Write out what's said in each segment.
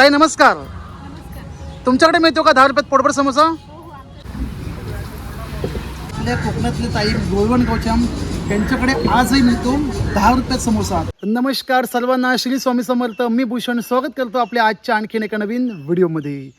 ताई नमस्कार. तुमच्याकडे मिळतो का दहा रुपयात पोटभर समोसा? आपल्या कोकणातले ताई गोळवण गौचम यांच्याकडे आजही मिळतो दहा रुपयात समोसा. नमस्कार सर्वांना श्री स्वामी समर्थ मी भूषण स्वागत करतो आपल्या आजच्या आणखीन एका नवीन व्हिडिओमध्ये.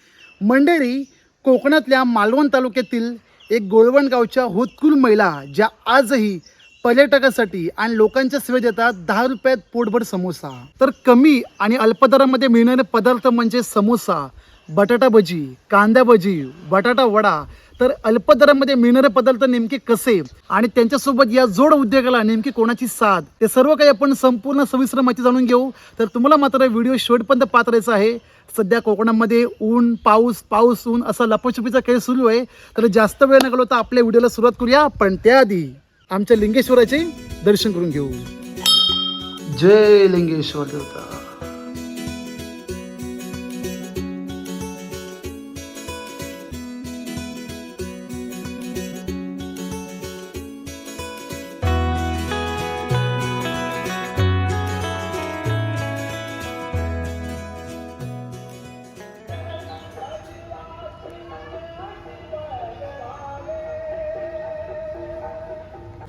मंडळी कोकणातल्या मालवण तालुक्यातील एक गोळवण गावच्या होतकुल महिला ज्या आजही पर्यटकासाठी आणि लोकांच्या सेवेत देतात दहा रुपयात पोटभर समोसा. तर कमी आणि अल्पदरामध्ये मिळणारे पदार्थ म्हणजे समोसा बटाटा भजी कांदा भजी बटाटा वडा. तर अल्पदरामध्ये मिळणारे पदार्थ नेमके कसे आणि त्यांच्यासोबत या जोड उद्योगाला नेमकी कोणाची साथ? ते सर्व काही आपण संपूर्ण सविस्तर माहिती जाणून घेऊ. तर तुम्हाला मात्र व्हिडिओ शेवटपर्यंत पात्रायचा आहे. सध्या कोकणामध्ये ऊन पाऊस पाऊस ऊन असा लपाछुपीचा खेळ सुरू आहे. तर जास्त वेळ न घालवता आपल्या व्हिडिओला सुरुवात करूया. पण त्याआधी आमच्या लिंगेश्वराचे दर्शन करून घेऊ. जय लिंगेश्वर देवता.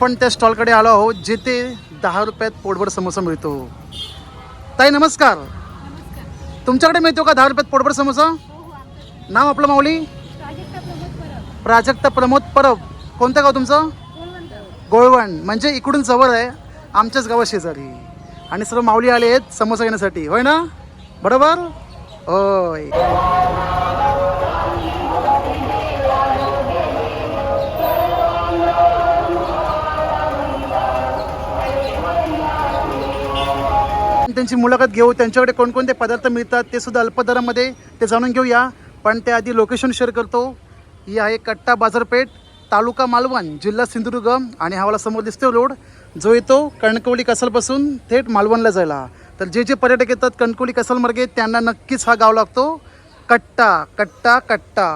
आपण त्या स्टॉलकडे आलो आहोत जिथे दहा रुपयात पोटभर समोसा मिळतो. ताई नमस्कार. तुमच्याकडे मिळतो का दहा रुपयात पोटभर समोसा? नाव आपलं माऊली? प्राजक्ता प्रमोद परब. कोणतं गाव तुमचं? गोळवण. म्हणजे इकडून जवळ आहे आमच्याच गावा शेजारी. आणि सर्व माऊली आले आहेत समोसा घेण्यासाठी. होय ना? बरोबर? होय. त्यांची मुलाखत घेऊ त्यांच्याकडे कोणकोणते पदार्थ मिळतात ते सुद्धा अल्पदरामध्ये ते जाणून घेऊया. पण त्याआधी लोकेशन शेअर करतो. ही आहे कट्टा बाजारपेठ तालुका मालवण जिल्हा सिंधुदुर्ग आणि हा समोर दिसतो रोड. जो येतो कणकवली कसालपासून थेट मालवणला जायला. तर जे जे पर्यटक येतात कणकवली कसालमार्गे त्यांना नक्कीच हा गाव लागतो. कट्टा कट्टा कट्टा.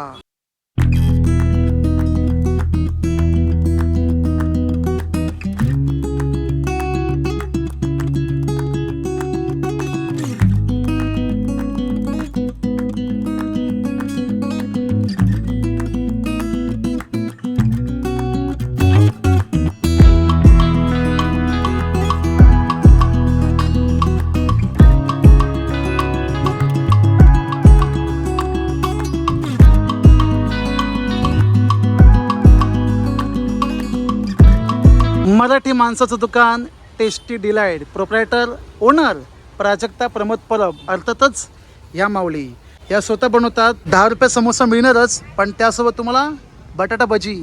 मराठी माणसाचं दुकान tasty delight proprietor owner Prajakta Pramod Parab अर्थातच या माऊली. या स्वतः बनवतात दहा रुपये समोसा मिळणारच पण त्यासोबत तुम्हाला बटाटा भजी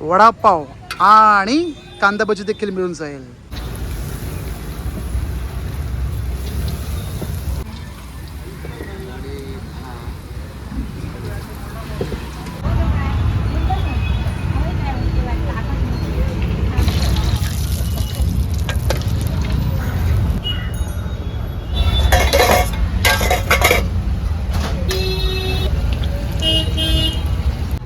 वडापाव आणि कांदा भजी देखील मिळून जाईल.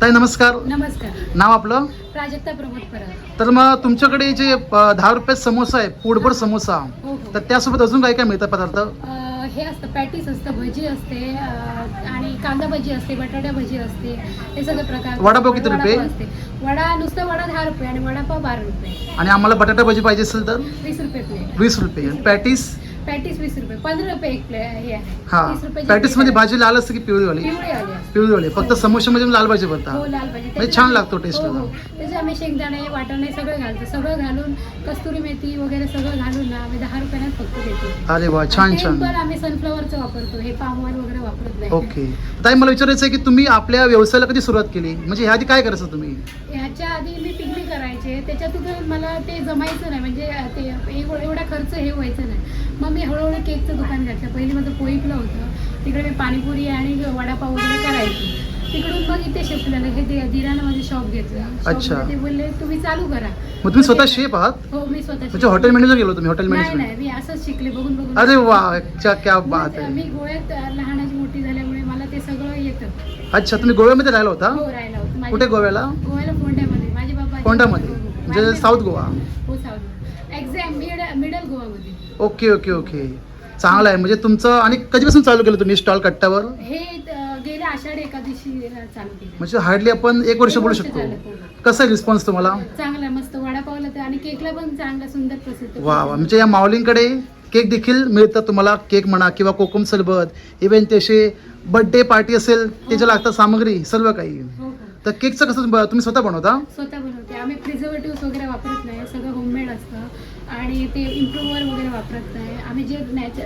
ताई नमस्कार. नमस्कार. नाव आपलं? प्राजक्ता प्रमोद परब. तर मग तुमच्याकडे जे अ, दहा रुपये समोसा आहे पोटभर समोसा हो तर हो त्यासोबत अजून काय काय मिळतं पदार्थ? अं, हे असतं पॅटीस असतं भजी असते अं, आणि कांदा भजी असते बटाटा भजी असते हे सगळे प्रकार. वडापाव किती रुपये? वडापाव असते. वडा नुसतं वडा दहा रुपये आणि वडापाव बारा रुपये. आणि आम्हाला बटाटा भजी पाहिजे असेल तर? वीस रुपये प्लेट. वीस रुपये. पॅटीस? पॅटीस वीस रुपये पंधरा रुपये एक प्लेट हे आहे. हा वीस रुपयाची पॅटीसमध्ये भाजी लाल असते की आहे. पिवळी आली असते. पिवळीवाली फक्त समोशामध्ये लाल भाजी हो लाल भाजी. म्हणजे छान लागतो टेस्ट हो हो. त्याचे. आम्ही शेंगदाणे वाटाणे सगळं घालतो. सगळं घालून कस्तुरी मेथी वगैरे सगळं घालून ना आम्ही दहा रुपयानं फक्त देतो. अरे वा छान तेल छान. पण आम्ही सनफ्लॉवरचं वापरतो. हे पाम ऑइल वगैरे वापरत नाही. ओके. ताई मला विचारायचं आहे की तुम्ही आपल्या व्यवसायाला कधी सुरुवात केली? म्हणजे ह्या आधी काय करायचं तुम्ही? ह्याच्या आधी मी पिकनिक करायचे. त्याच्यातून मला ते जमायचं नाही. म्हणजे ते एव- एवढा खर्च हे व्हायचं नाही. मग मी हळूहळू केकचं दुकान घातलं. पहिली माझं पोईपलं होतं. तिकडे मी पाणीपुरी आणि वडापाव वगैरे करायची. तिकडून मग इथे शिफ्ट झालं हे दिरानं माझं शॉप घेतलं. अच्छा. ते बोलले तुम्ही चालू करा. मग तुम्ही स्वतः शेफ आहात? हो मी स्वतः म्हणजे हॉटेल मॅनेजर गेलो तुम्ही हॉटेल मॅनेजमेंट नाही मी असंच शिकले. बघून बघून. अरे वा क्या क्या बात आहे. मी गोव्यात लहानाची मोठी झाल्यामुळे मला ते सगळं येतं. अच्छा तुम्ही गोव्यामध्ये राहिला होता? हो राहिला होतं. कुठे गोव्याला? गोव्याला फोंड्यामध्ये. माझे बाबा फोंड्यामध्ये? हो. म्हणजे south Goa? Okay okay okay. चांगलं आहे. म्हणजे तुमचं आणि कधीपासून चालू केलं तुम्ही स्टॉल कट्ट्यावर? हे अं, गेल्या आषाढी एकादशीला चालू केलं. म्हणजे हार्डली आपण एक वर्ष बोलू शकतो. कसा आहे रिस्पॉन्स तुम्हाला? चांगला मस्त वडापावला तर आणि केकला पण चांगला सुंदर प्रसिद्ध. वा वा. म्हणजे या माऊलींकडे केक देखील मिळतात तुम्हाला केक म्हणा किंवा कोकम सरबत इव्हन तसे बर्थडे पार्टी असेल त्याच्या लागतात सामग्री सर्व काही. हो हो. तर केकचं कसं तुम्ही तुम्ही स्वतः बनवता? स्वतः बनवते. आम्ही प्रिझर्वेटिव्ह वगैरे वापरत नाही. सगळं होममेड असतं. आणि ते इम्प्रुव्हर वगैरे वापरत नाही. आम्ही जे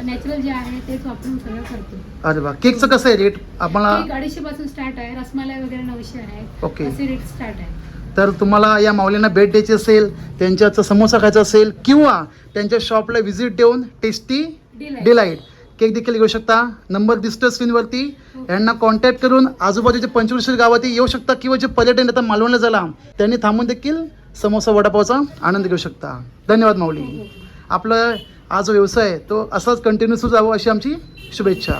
नॅचरल जे आहे तेच वापरून सगळं करतो. अरे वा. केकचं कसं आहे रेट आम्हाला अडीचशे पासून स्टार्ट आहे. रसमलाई वगैरे नऊशे आहे ओके. असे रेट स्टार्ट आहे तर तुम्हाला या माऊलींना भेट द्यायची असेल त्यांच्याचा समोसा खायचा असेल किंवा त्यांच्या शॉपला व्हिजिट देऊन टेस्टी Delight. डिलाईट केक देखील घेऊ शकता. नंबर दिसतो स्क्रीनवरती यांना कॉन्टॅक्ट करून आजूबाजूचे पंचवीस गावात येऊ शकता किंवा जे पर्यटन येतात मालवणला झाला त्यांनी थांबून देखील समोसा वडापावचा आनंद घेऊ शकता. धन्यवाद माऊली. आपलं हा जो व्यवसाय आहे तो असाच कंटिन्यू सुरू जावं अशी आमची शुभेच्छा.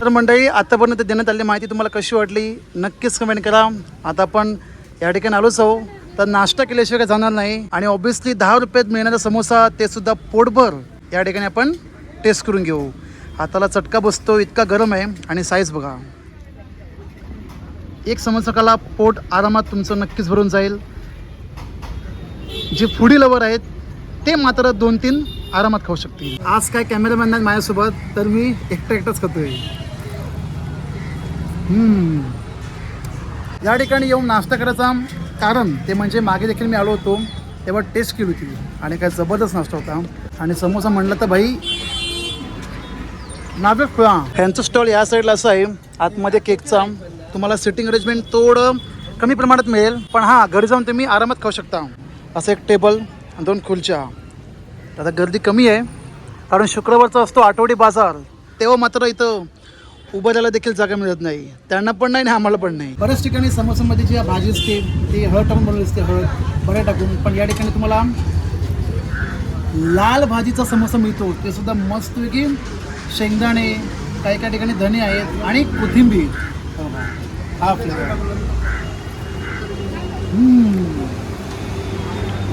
तर मंडळी आतापर्यंत देण्यात आलेली माहिती तुम्हाला कशी वाटली नक्कीच कमेंट करा. आता आपण या ठिकाणी आलोच आहो तर नाश्ता केल्याशिवाय काही जाणार नाही आणि ऑब्व्हियसली दहा रुपयात मिळणारा समोसा ते सुद्धा पोटभर या ठिकाणी आपण टेस्ट करून घेऊ. हाताला चटका बसतो इतका गरम आहे. आणि साईज बघा. एक समोसकाला पोट आरामात तुमचं नक्कीच भरून जाईल. जे फुडी लवर आहेत ते मात्र दोन तीन आरामात खाऊ शकतील. आज काय कॅमेरामॅन नाही माझ्यासोबत तर मी एकटा एकटाच खातोय. या ठिकाणी येऊन नाश्ता करायचा कारण ते म्हणजे मागे देखील मी आलो होतो. तेव्हा टेस्ट केली होती. आणि काय जबरदस्त नाश्ता होता. आणि समोसा म्हणलं तर भाई ह्यांचं स्टॉल या साईडला असं आहे. आतमध्ये केकचा. तुम्हाला सिटिंग अरेंजमेंट थोडं कमी प्रमाणात मिळेल. पण हां घरी जाऊन तुम्ही आरामात खाऊ शकता. असं एक टेबल दोन खुर्च्या. आता गर्दी कमी आहे. कारण शुक्रवारचा असतो आठवडी बाजार. तेव्हा मात्र इथं उभं राहायला देखील जागा मिळत नाही. त्यांना पण नाही आणि आम्हाला पण नाही. बऱ्याच ठिकाणी समोसामध्ये जी भाजी असते ती हळद टाकून बनवली असते हळद बऱ्या टाकून. पण या ठिकाणी तुम्हाला लाल भाजीचा समोसा मिळतो. ते सुद्धा मस्तपैकी शेंगदाणे काही काही ठिकाणी धने आहेत आणि कोथिंबीर. हा फ्लेवर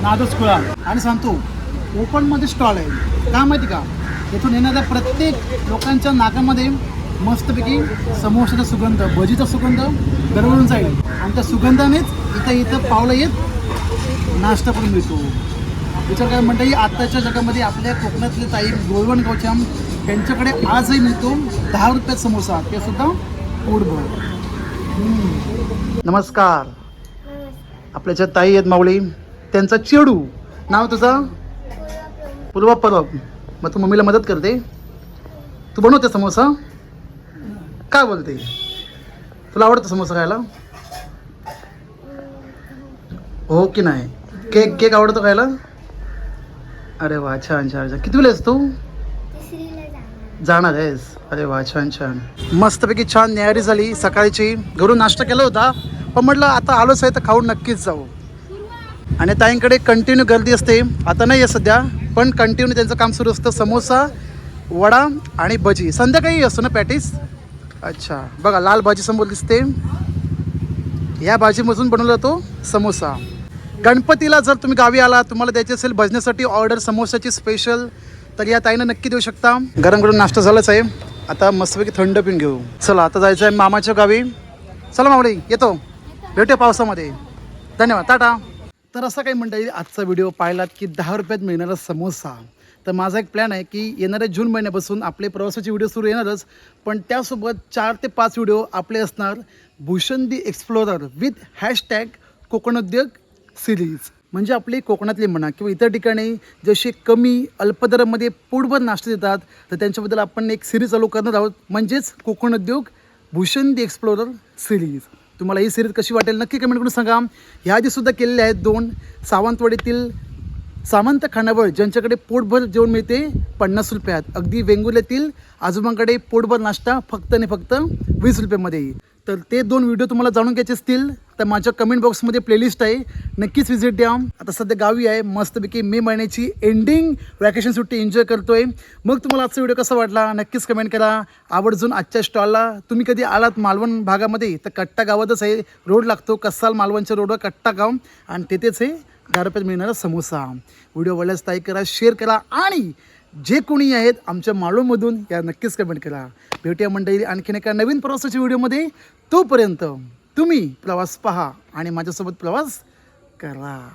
नादच कुळा आणि सांगतो ओपनमध्ये स्टॉल आहे. का माहिती का? इथून येणाऱ्या प्रत्येक लोकांच्या नाकामध्ये मस्तपैकी समोसाचा सुगंध भजीचा सुगंध दरवळून जाईल. आणि त्या सुगंधानेच इथं इथं पावलं येत नाश्ता करून मिळतो. विचार काय मंडळी आत्ताच्या जगामध्ये आपल्या कोकणातले ताई गोळवण गावच्या त्यांच्याकडे आजही मिळतो दहा रुपयात समोसा ते सुद्धा पोटभर. नमस्कार. आपल्या ज्या ताई आहेत माऊली त्यांचा चेडू. नाव तुझं? पूर्वा परब. मग तू मम्मीला मदत करते. तू बनवते समोसा? काय बोलते तुला आवडतं समोसा खायला? हो की नाही? केक केक आवडतो खायला? अरे वा छान छान छान. किती वेळ तू? जाणार आहेस? अरे वा छान छान. मस्तपैकी छान न्यारी झाली. सकाळची घरून नाश्ता केला होता. पण म्हटलं आता आलोच आहे तर खाऊन नक्कीच जाऊ. आणि ताईंकडे कंटिन्यू गर्दी असते. आता नाही आहे सध्या पण कंटिन्यू त्यांचं काम सुरू असतं. समोसा वडा आणि भजी. संध्याकाळी असतो ना पॅटीस? अच्छा. बघा लाल भाजी समोर दिसते. या भाजीमधून बनवला जातो समोसा. गणपतीला जर तुम्ही गावी आला तुम्हाला द्यायची असेल भजण्यासाठी ऑर्डर समोसाची स्पेशल तर या ताईनं नक्की देऊ शकता. गरम गरम नाश्ता झालाच आहे आता मस्तपैकी थंड पिऊन घेऊ. चला आता जायचं आहे मामाच्या गावी. चला मावळी येतो. भेटूया पावसामध्ये. धन्यवाद. टाटा. तर असं काही म्हणता येईल आजचा व्हिडिओ पाहिलात की दहा रुपयात मिळणारा समोसा. तर माझा एक प्लॅन आहे की येणाऱ्या जून महिन्यापासून आपले प्रवासाचे व्हिडिओ सुरू येणारच. पण त्यासोबत चार ते पाच व्हिडिओ आपले असणार. Bhushan the explorer with hashtag कोकणोद्योग series. म्हणजे आपली कोकणातली म्हणा किंवा इतर ठिकाणी जसे कमी अल्पदरामध्ये पोटभर नाश्ते देतात तर त्यांच्याबद्दल आपण एक सिरीज चालू करणार आहोत. म्हणजेच कोकण उद्योग भूषण दी एक्सप्लोरर सिरीज तुम्हाला ही सिरीज कशी वाटेल नक्की कमेंट करून सांगा. ह्या आधीसुद्धा केलेल्या आहेत दोन. सावंतवाडीतील सामंत खानावर ज्यांच्याकडे पोटभर जेवण मिळते पन्नास रुपयात. अगदी वेंगुर्ल्यातील आजोबांकडे पोटभर नाश्ता फक्त आणि फक्त वीस रुपयामध्ये. तर ते दोन व्हिडिओ तुम्हाला जाणून घ्यायचे असतील तर माझ्या कमेंट बॉक्समध्ये प्लेलिस्ट आहे. नक्कीच व्हिजिट द्या. आता सध्या गावी आहे मस्तपैकी मे महिन्याची एंडिंग वॅकेशन सुट्टी एन्जॉय करतोय. मग तुम्हाला आजचा व्हिडिओ कसा वाटला? नक्कीच कमेंट करा. आवर्जून आजच्या स्टॉलला तुम्ही कधी आलात मालवण भागामध्ये? तर कट्टा गावातच आहे. रोड लागतो कसाल मालवणच्या रोडवर कट्टा गाव. आणि तेथेच आहे दहा रुपयात मिळणारा समोसा. व्हिडिओ आवडल्यास लाईक करा शेअर करा आणि जे कोणी आहेत आमच्या माळूमधून या नक्कीच कमेंट करा. भेटूया मंडळी आणखीन एका नवीन प्रवासाच्या व्हिडिओमध्ये. तोपर्यंत तुम्ही प्रवास पहा आणि माझ्यासोबत प्रवास करा.